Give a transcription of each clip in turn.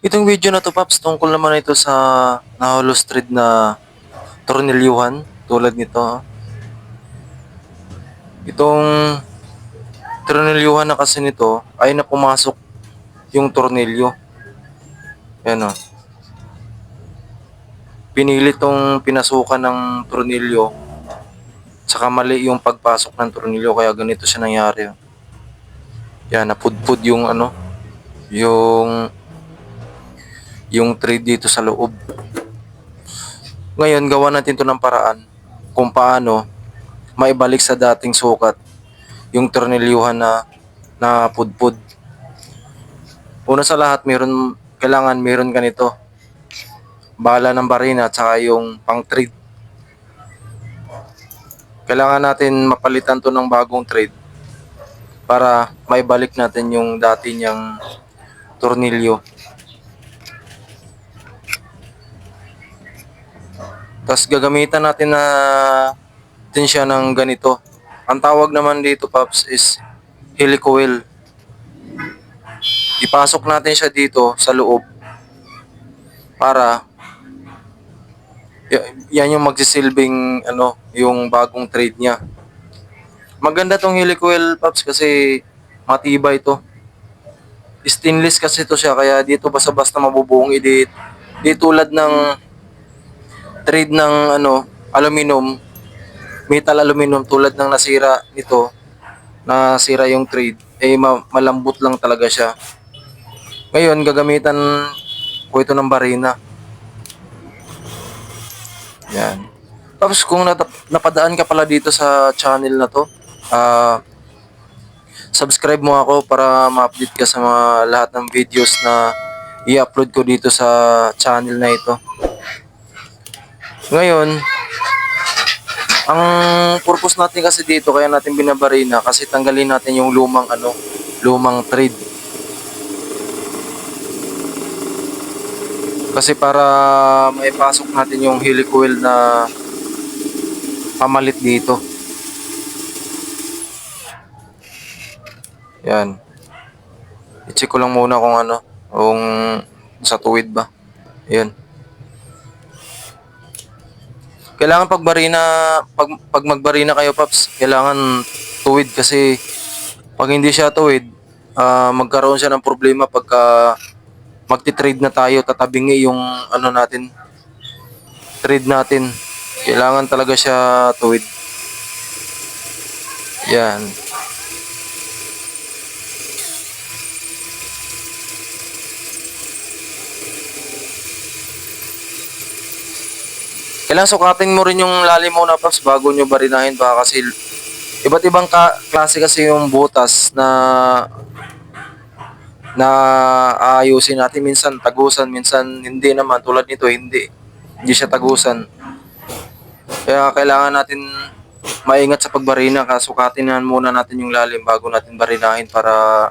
Itong video na to, Paps, tungkol naman ito sa nahulos thread na tornilyuhan tulad nito. ah. Itong tornilyuhan na kasi nito ay na pumasok yung tornilyo. Yan o. Pinili tong pinasukan ng tornilyo saka mali yung pagpasok ng tornilyo kaya ganito siya nangyari. oh. Yan, napudpud yung ano, yung yung trade dito sa loob. Ngayon, gawa natin to ng paraan kung paano maibalik sa dating sukat yung tornilyuhan na na pudpud. Una sa lahat, meron kailangan meron ganito. Bala ng barina at saka yung pang trade. Kailangan natin mapalitan to ng bagong trade para maibalik natin yung dati niyang tornilyo. Tapos gagamitan natin na din siya ng ganito. Ang tawag naman dito, Paps, is helicoil. Ipasok natin siya dito sa loob para yan yung magsisilbing ano, yung bagong trade niya. Maganda tong helicoil, Paps, kasi matibay ito. Stainless kasi ito siya, kaya dito basta-basta mabubuong edit. Di tulad ng trade ng ano, aluminum, metal aluminum tulad ng nasira nito, nasira yung trade, eh ma- malambot lang talaga siya. Ngayon, gagamitan ko ito ng barina. Yan. Tapos kung napadaan ka pala dito sa channel na to, ah subscribe mo ako para ma-update ka sa mga lahat ng videos na i-upload ko dito sa channel na ito. Ngayon, ang purpose natin kasi dito kaya natin binabarina kasi tanggalin natin yung lumang ano, lumang thread. Kasi para maipasok natin yung helicoil na pamalit dito. Yan. I-check ko lang muna kung ano, kung sa tuwid ba. Yan. Kailangan pag barina, pag, pag magbarina kayo, Paps, kailangan tuwid kasi pag hindi siya tuwid, ah, magkaroon siya ng problema pagka magti-trade na tayo, tatabingi yung ano natin, trade natin. Kailangan talaga siya tuwid. Yan. Kailangan sukatin mo rin yung lalim mo na paps bago nyo barinahin baka kasi iba't ibang ka, klase kasi yung butas na na aayusin natin. Minsan tagusan minsan hindi naman. Tulad nito hindi. Hindi siya tagusan. Kaya kailangan natin maingat sa pagbarina. Kasi sukatin na muna natin yung lalim bago natin barinahin para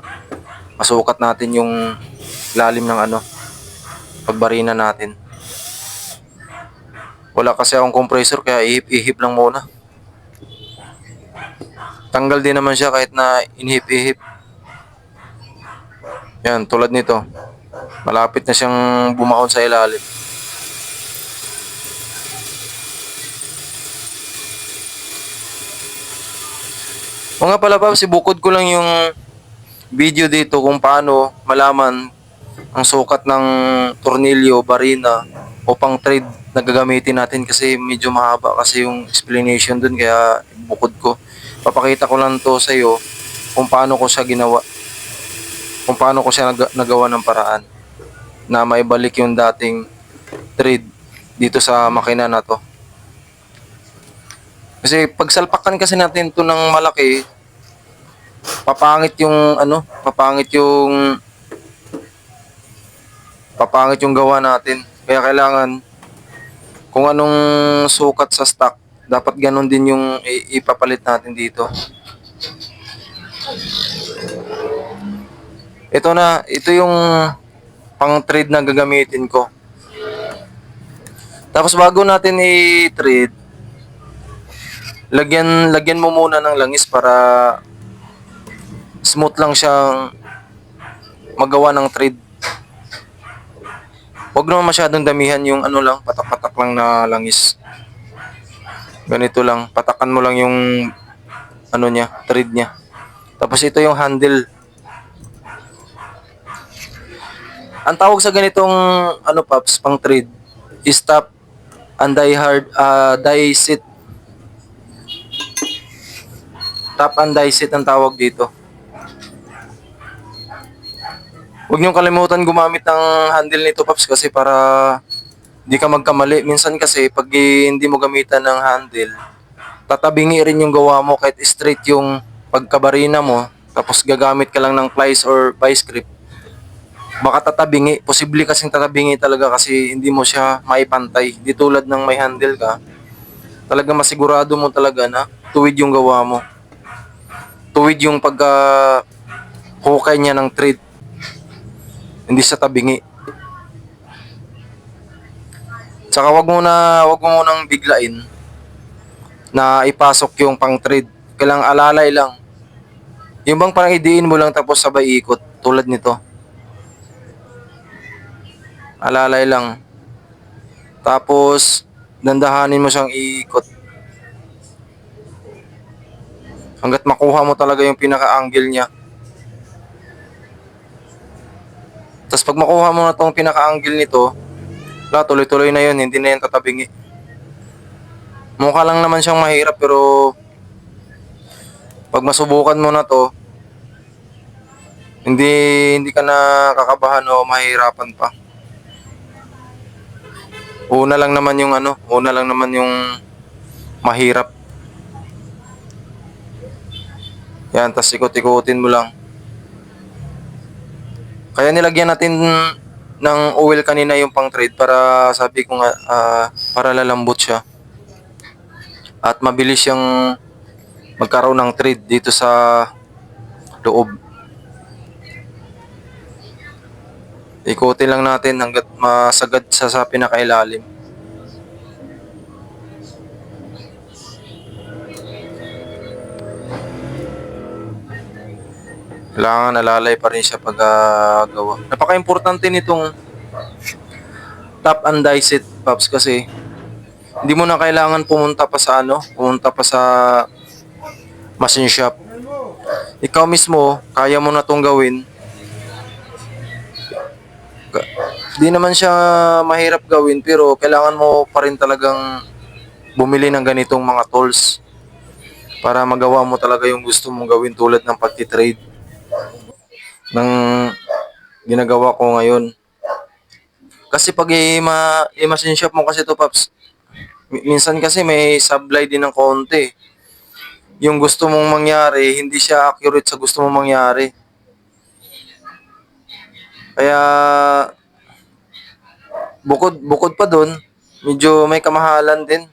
masukat natin yung lalim ng ano pagbarina natin wala kasi akong compressor kaya ihip-ihip lang muna. Tanggal din naman siya kahit na inhip-ihip. Yan, tulad nito. Malapit na siyang bumaon sa ilalim. O nga pala pa, sibukod ko lang yung video dito kung paano malaman ang sukat ng tornilyo, barina o pang trade na gagamitin natin kasi medyo mahaba kasi yung explanation dun kaya bukod ko. Papakita ko lang to sa iyo kung paano ko siya ginawa. Kung paano ko siya nag- nagawa ng paraan na maibalik yung dating trade dito sa makina na to. Kasi pag salpakan kasi natin to ng malaki, papangit yung ano, papangit yung papangit yung gawa natin. Kaya kailangan kung anong sukat sa stock, dapat ganun din yung ipapalit natin dito. Ito na, ito yung pang trade na gagamitin ko. Tapos bago natin i-trade, lagyan lagyan mo muna ng langis para smooth lang siyang magawa ng trade. Huwag naman masyadong damihan yung ano lang, patak-patak lang na langis. Ganito lang, patakan mo lang yung ano niya, thread niya. Tapos ito yung handle. Ang tawag sa ganitong ano paps, pang thread, is top and die hard, uh, die sit. Top and die sit ang tawag dito. Huwag niyong kalimutan gumamit ng handle nito, Paps, kasi para hindi ka magkamali. Minsan kasi, pag hindi mo gamitan ng handle, tatabingi rin yung gawa mo kahit straight yung pagkabarina mo, tapos gagamit ka lang ng plies or vice grip. Baka tatabingi. Posible kasing tatabingi talaga kasi hindi mo siya maipantay. Di tulad ng may handle ka, talaga masigurado mo talaga na tuwid yung gawa mo. Tuwid yung pagka hukay niya ng thread hindi sa tabingi. Tsaka wag mo na, wag mo nang biglain na ipasok yung pang thread. Kailang alalay lang. Yung bang parang idiin mo lang tapos sabay ikot tulad nito. Alalay lang. Tapos dandahanin mo siyang iikot. Hanggat makuha mo talaga yung pinaka-angle niya. Tapos pag makuha mo na tong pinaka-angle nito, wala, tuloy-tuloy na yun, hindi na yan tatabingi. Mukha lang naman siyang mahirap pero pag masubukan mo na to, hindi hindi ka na kakabahan o mahirapan pa. Una lang naman yung ano, una lang naman yung mahirap. Yan, tapos ikot-ikutin mo lang. Kaya nilagyan natin ng oil kanina yung pang trade para sabi ko nga ah, para lalambot siya. At mabilis siyang magkaroon ng trade dito sa loob. Ikutin lang natin hanggat masagad sa sa pinakailalim. Kailangan alalay pa rin siya pag ah, gawa. Napaka-importante nitong top and die set pops kasi hindi mo na kailangan pumunta pa sa ano, pumunta pa sa machine shop. Ikaw mismo, kaya mo na tong gawin. Ka- Di naman siya mahirap gawin pero kailangan mo pa rin talagang bumili ng ganitong mga tools para magawa mo talaga yung gusto mong gawin tulad ng pagtitrade ng ginagawa ko ngayon. Kasi pag i-ma, i-machine shop mo kasi to Paps, mi- minsan kasi may supply din ng konti. Yung gusto mong mangyari, hindi siya accurate sa gusto mong mangyari. Kaya bukod bukod pa doon, medyo may kamahalan din.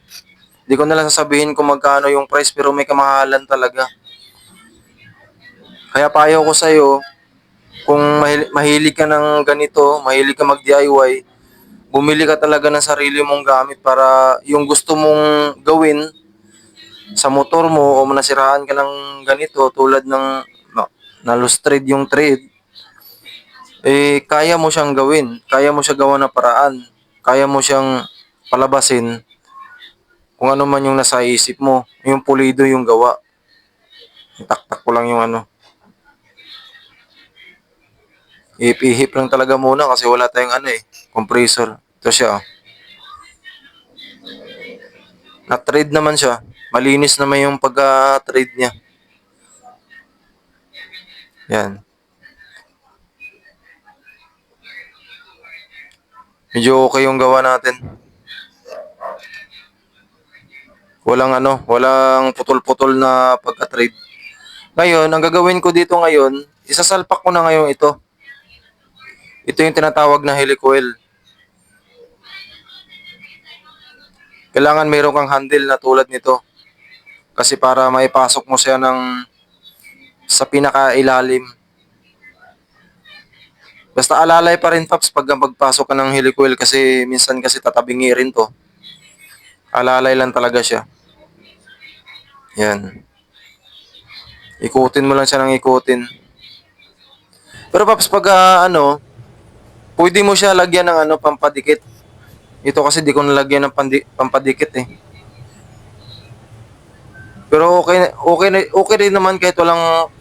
Hindi ko na lang sasabihin kung magkano yung price pero may kamahalan talaga. Kaya payo ko sa'yo, kung mahil- mahilig ka ng ganito, mahilig ka mag-DIY, bumili ka talaga ng sarili mong gamit para yung gusto mong gawin sa motor mo o nasiraan ka ng ganito tulad ng na- na-lustrade yung trade, eh kaya mo siyang gawin, kaya mo siya gawa na paraan, kaya mo siyang palabasin kung ano man yung nasa isip mo, yung pulido yung gawa. Taktak ko lang yung ano. Ihip-ihip lang talaga muna kasi wala tayong ano eh, compressor. Ito siya. oh. Na-trade naman siya. Malinis naman yung pagka-trade niya. Yan. Medyo okay yung gawa natin. Walang ano, walang putol-putol na pagka-trade. Ngayon, ang gagawin ko dito ngayon, isasalpak ko na ngayon ito. Ito yung tinatawag na helicoil. Kailangan mayroon kang handle na tulad nito. Kasi para maipasok mo siya ng sa pinakailalim. Basta alalay pa rin, Paps, pag magpasok ka ng helicoil kasi minsan kasi tatabingi rin to. Alalay lang talaga siya. Yan. Ikutin mo lang siya ng ikutin. Pero Paps, pag ah, ano, Pwede mo siya lagyan ng ano, pampadikit. Ito kasi di ko nalagyan ng pampadikit eh. Pero okay, okay, okay rin naman kahit walang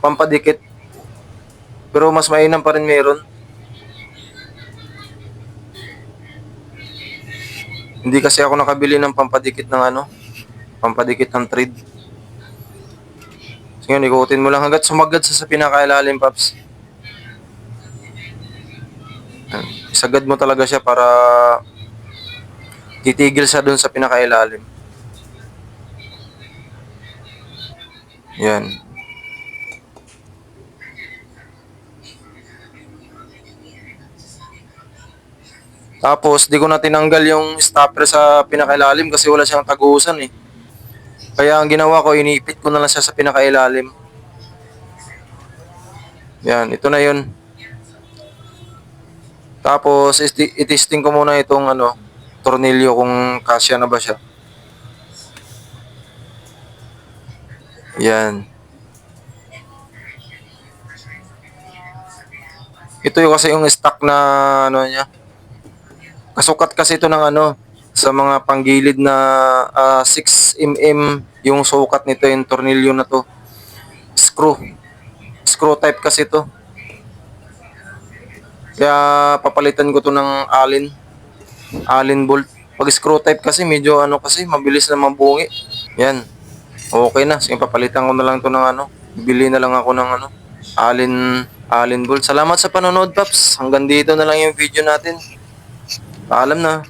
pampadikit. Pero mas mainam pa rin meron. Hindi kasi ako nakabili ng pampadikit ng ano, pampadikit ng thread. So yun, ikutin mo lang hanggat sumagad sa, sa pinakailalim, Paps. Yan. Isagad mo talaga siya para titigil siya dun sa pinakailalim. Yan. Tapos, di ko na tinanggal yung stopper sa pinakailalim kasi wala siyang tagusan eh. Kaya ang ginawa ko, inipit ko na lang siya sa pinakailalim. Yan, ito na yun. Tapos, itesting ko muna itong ano, tornilyo kung kasya na ba siya. Yan. Ito yung kasi yung stock na ano niya. Kasukat kasi ito ng ano sa mga panggilid na ah, 6 mm yung sukat nito yung tornilyo na to. Screw. Screw type kasi to. Kaya papalitan ko to ng allen. Allen bolt. Pag screw type kasi medyo ano kasi mabilis na mabungi. Yan. Okay na. Sige papalitan ko na lang to ng ano. Bili na lang ako ng ano. Allen Allen bolt. Salamat sa panonood, Paps. Hanggang dito na lang yung video natin. Paalam na.